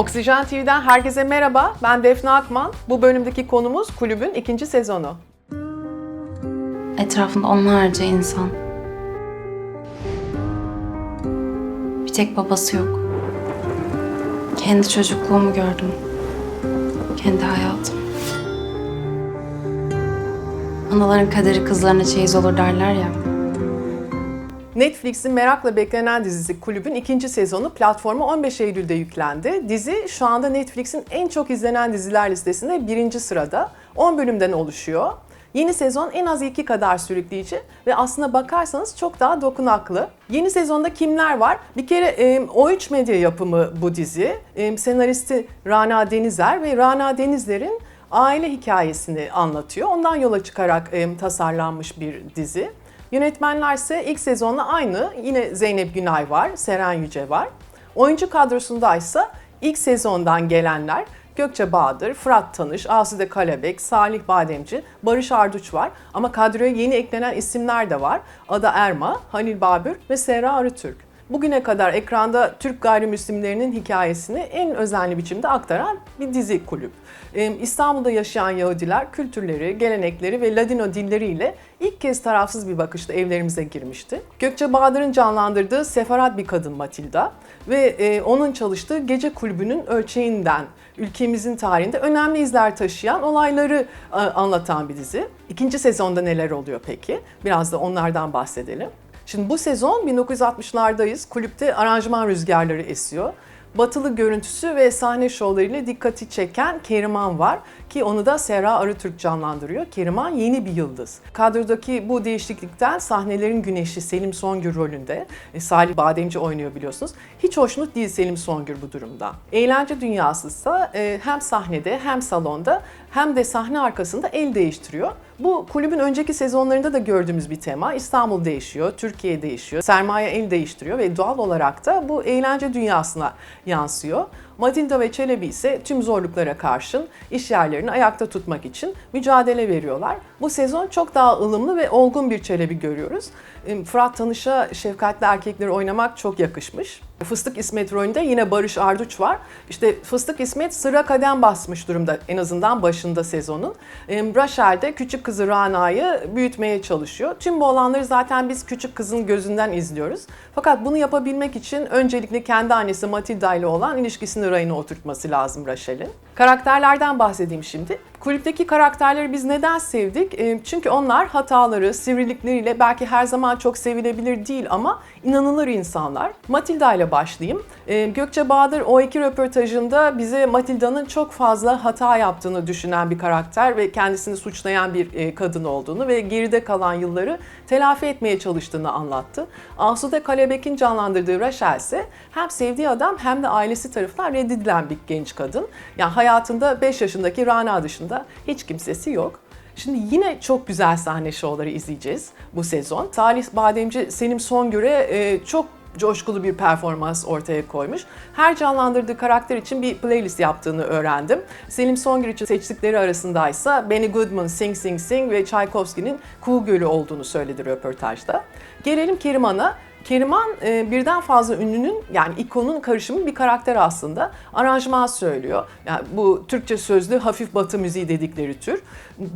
Oksijen TV'den herkese merhaba. Ben Defne Akman. Bu bölümdeki konumuz kulübün ikinci sezonu. Etrafında onlarca insan. Bir tek babası yok. Kendi çocukluğumu gördüm. Kendi hayatım. Anaların kaderi kızlarına çeyiz olur derler ya. Netflix'in merakla beklenen dizisi Kulübün ikinci sezonu platforma 15 Eylül'de yüklendi. Dizi şu anda Netflix'in en çok izlenen diziler listesinde birinci sırada. 10 bölümden oluşuyor. Yeni sezon en az iki kadar sürükleyici ve aslına bakarsanız çok daha dokunaklı. Yeni sezonda kimler var? Bir kere e, O3 Medya yapımı bu dizi. E, senaristi Rana Denizer ve Rana Denizler'in aile hikayesini anlatıyor. Ondan yola çıkarak e, tasarlanmış bir dizi. Yönetmenler ise ilk sezonla aynı. Yine Zeynep Günay var, Seren Yüce var. Oyuncu kadrosundaysa ilk sezondan gelenler Gökçe Bahadır, Fırat Tanış, Asude Kalebek, Salih Bademci, Barış Arduç var. Ama kadroya yeni eklenen isimler de var. Ada Erma, Halil Babür ve Serra Arıtürk. Bugüne kadar ekranda Türk gayrimüslimlerinin hikayesini en özenli biçimde aktaran bir dizi kulüp. Ee, İstanbul'da yaşayan Yahudiler kültürleri, gelenekleri ve Ladino dilleriyle kez tarafsız bir bakışla evlerimize girmişti. Gökçe Bahadır'ın canlandırdığı sefarat bir kadın Matilda ve e, onun çalıştığı gece kulübünün ölçeğinden ülkemizin tarihinde önemli izler taşıyan olayları e, anlatan bir dizi. İkinci sezonda neler oluyor peki? Biraz da onlardan bahsedelim. Şimdi bu sezon 1960'lardayız. Kulüpte aranjman rüzgarları esiyor. Batılı görüntüsü ve sahne şovlarıyla dikkati çeken Keriman var ki onu da Serra Arıtürk canlandırıyor. Keriman yeni bir yıldız. Kadrodaki bu değişiklikten sahnelerin güneşi Selim Songül rolünde. E, Salih Bademci oynuyor biliyorsunuz. Hiç hoşnut değil Selim Songül bu durumda. Eğlence dünyası ise hem sahnede hem salonda hem de sahne arkasında el değiştiriyor. Bu kulübün önceki sezonlarında da gördüğümüz bir tema. İstanbul değişiyor, Türkiye değişiyor, sermaye el değiştiriyor ve doğal olarak da bu eğlence dünyasına yansıyor. Matilda ve Çelebi ise tüm zorluklara karşın iş yerlerini ayakta tutmak için mücadele veriyorlar. Bu sezon çok daha ılımlı ve olgun bir Çelebi görüyoruz. Fırat Tanış'a şefkatli erkekleri oynamak çok yakışmış. Fıstık İsmet rolünde yine Barış Arduç var. İşte Fıstık İsmet sıra kadem basmış durumda en azından başında sezonun. Rachel de küçük kızı Rana'yı büyütmeye çalışıyor. Tüm bu olanları zaten biz küçük kızın gözünden izliyoruz. Fakat bunu yapabilmek için öncelikle kendi annesi Matilda ile olan ilişkisini rayına oturtması lazım Rachel'in. Karakterlerden bahsedeyim şimdi. Kulüpteki karakterleri biz neden sevdik? Çünkü onlar hataları, sivrilikleriyle belki her zaman çok sevilebilir değil ama inanılır insanlar. Matilda ile başlayayım. Gökçe Bahadır o iki röportajında bize Matilda'nın çok fazla hata yaptığını düşünen bir karakter ve kendisini suçlayan bir kadın olduğunu ve geride kalan yılları telafi etmeye çalıştığını anlattı. Asude Kalebek'in canlandırdığı Rachel ise hem sevdiği adam hem de ailesi tarafından reddedilen bir genç kadın. Yani hayatında 5 yaşındaki Rana dışında hiç kimsesi yok. Şimdi yine çok güzel sahne şovları izleyeceğiz bu sezon. Salih Bademci Selim Songür'e e, çok coşkulu bir performans ortaya koymuş. Her canlandırdığı karakter için bir playlist yaptığını öğrendim. Selim Songür için seçtikleri arasındaysa Benny Goodman, Sing Sing Sing ve Tchaikovsky'nin Kuğu Gölü olduğunu söyledi röportajda. Gelelim Keriman'a. Keriman e, birden fazla ünlünün yani ikonun karışımı bir karakter aslında. Aranjman söylüyor. Yani bu Türkçe sözlü hafif batı müziği dedikleri tür.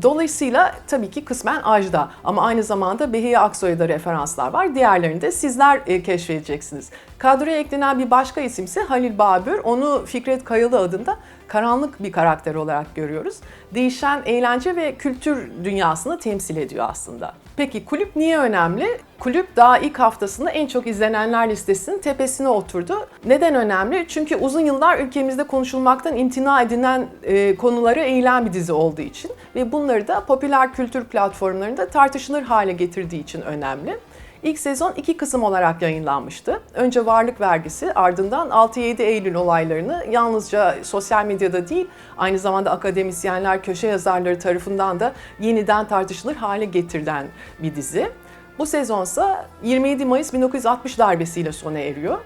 Dolayısıyla tabii ki kısmen Ajda ama aynı zamanda Behiye Aksoy'a da referanslar var. Diğerlerini de sizler e, keşfedeceksiniz. Kadroya eklenen bir başka isim ise Halil Babür. Onu Fikret Kayalı adında karanlık bir karakter olarak görüyoruz. Değişen eğlence ve kültür dünyasını temsil ediyor aslında. Peki kulüp niye önemli? Kulüp daha ilk haftasında en çok izlenenler listesinin tepesine oturdu. Neden önemli? Çünkü uzun yıllar ülkemizde konuşulmaktan imtina edilen e, konuları eğilen bir dizi olduğu için ve bunları da popüler kültür platformlarında tartışılır hale getirdiği için önemli. İlk sezon iki kısım olarak yayınlanmıştı. Önce varlık vergisi ardından 6-7 Eylül olaylarını yalnızca sosyal medyada değil aynı zamanda akademisyenler, köşe yazarları tarafından da yeniden tartışılır hale getirilen bir dizi. Bu sezonsa 27 Mayıs 1960 darbesiyle sona eriyor.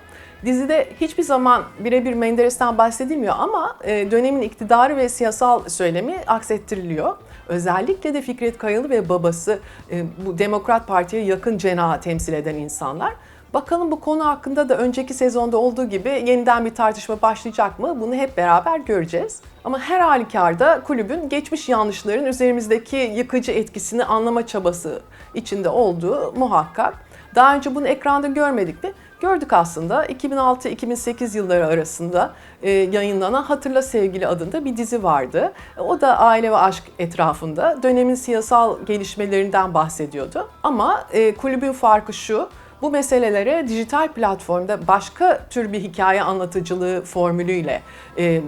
Dizide hiçbir zaman birebir Menderes'ten bahsedilmiyor ama e, dönemin iktidarı ve siyasal söylemi aksettiriliyor. Özellikle de Fikret Kayalı ve babası e, bu Demokrat Parti'ye yakın cenahı temsil eden insanlar. Bakalım bu konu hakkında da önceki sezonda olduğu gibi yeniden bir tartışma başlayacak mı? Bunu hep beraber göreceğiz. Ama her halükarda kulübün geçmiş yanlışların üzerimizdeki yıkıcı etkisini anlama çabası içinde olduğu muhakkak. Daha önce bunu ekranda görmedik de gördük aslında. 2006-2008 yılları arasında e, yayınlanan Hatırla Sevgili adında bir dizi vardı. O da aile ve aşk etrafında dönemin siyasal gelişmelerinden bahsediyordu. Ama e, kulübün farkı şu, bu meselelere dijital platformda başka tür bir hikaye anlatıcılığı formülüyle e,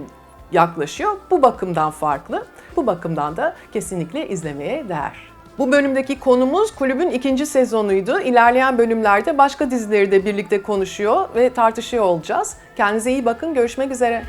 yaklaşıyor. Bu bakımdan farklı. Bu bakımdan da kesinlikle izlemeye değer. Bu bölümdeki konumuz kulübün ikinci sezonuydu. İlerleyen bölümlerde başka dizileri de birlikte konuşuyor ve tartışıyor olacağız. Kendinize iyi bakın. Görüşmek üzere.